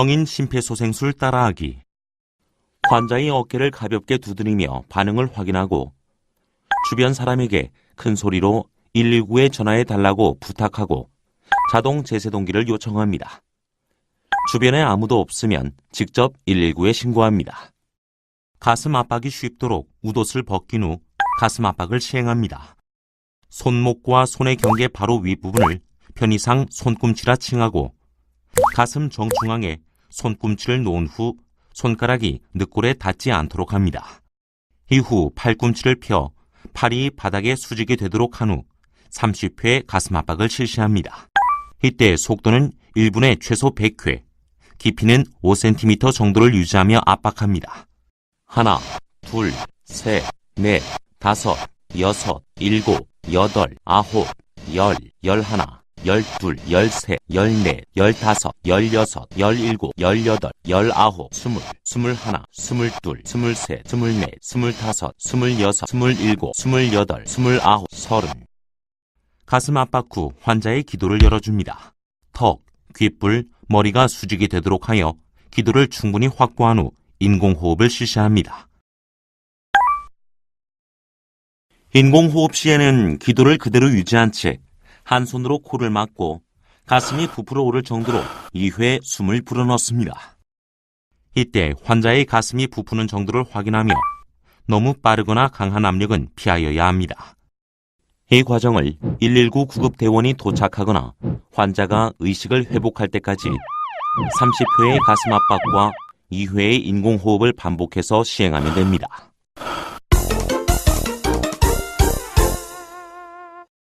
성인 심폐소생술 따라하기. 환자의 어깨를 가볍게 두드리며 반응을 확인하고 주변 사람에게 큰 소리로 119에 전화해 달라고 부탁하고 자동 제세동기를 요청합니다. 주변에 아무도 없으면 직접 119에 신고합니다. 가슴 압박이 쉽도록 웃옷을 벗긴 후 가슴 압박을 시행합니다. 손목과 손의 경계 바로 윗부분을 편의상 손꿈치라 칭하고 가슴 정중앙에 손꿈치를 놓은 후 손가락이 늑골에 닿지 않도록 합니다. 이후 팔꿈치를 펴 팔이 바닥에 수직이 되도록 한 후 30회 가슴 압박을 실시합니다. 이때 속도는 1분에 최소 100회, 깊이는 5cm 정도를 유지하며 압박합니다. 하나, 둘, 셋, 넷, 다섯, 여섯, 일곱, 여덟, 아홉, 열, 열하나, 열둘, 열셋, 열넷, 열다섯, 열여섯, 열일곱, 열여덟, 열아홉, 스물, 스물하나, 스물둘, 스물셋, 스물넷, 스물다섯, 스물여섯, 스물일곱, 스물여덟, 스물아홉, 서른. 가슴 압박 후 환자의 기도를 열어줍니다. 턱, 귓불, 머리가 수직이 되도록 하여 기도를 충분히 확보한 후 인공호흡을 실시합니다. 인공호흡 시에는 기도를 그대로 유지한 채 한 손으로 코를 막고 가슴이 부풀어 오를 정도로 2회 숨을 불어넣습니다. 이때 환자의 가슴이 부푸는 정도를 확인하며 너무 빠르거나 강한 압력은 피하여야 합니다. 이 과정을 119 구급대원이 도착하거나 환자가 의식을 회복할 때까지 30회의 가슴 압박과 2회의 인공호흡을 반복해서 시행하면 됩니다.